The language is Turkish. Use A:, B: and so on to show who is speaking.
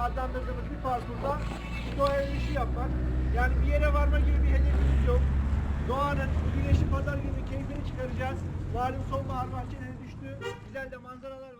A: adlandırdığımız bir parkurda doğa yürüyüşü yapmak. Yani bir yere varma gibi bir hedefimiz yok. Doğanın bu güneşli pazar günü keyfini çıkaracağız. Malum sonbahar bahçeleri düştü. Güzel de manzaralar var.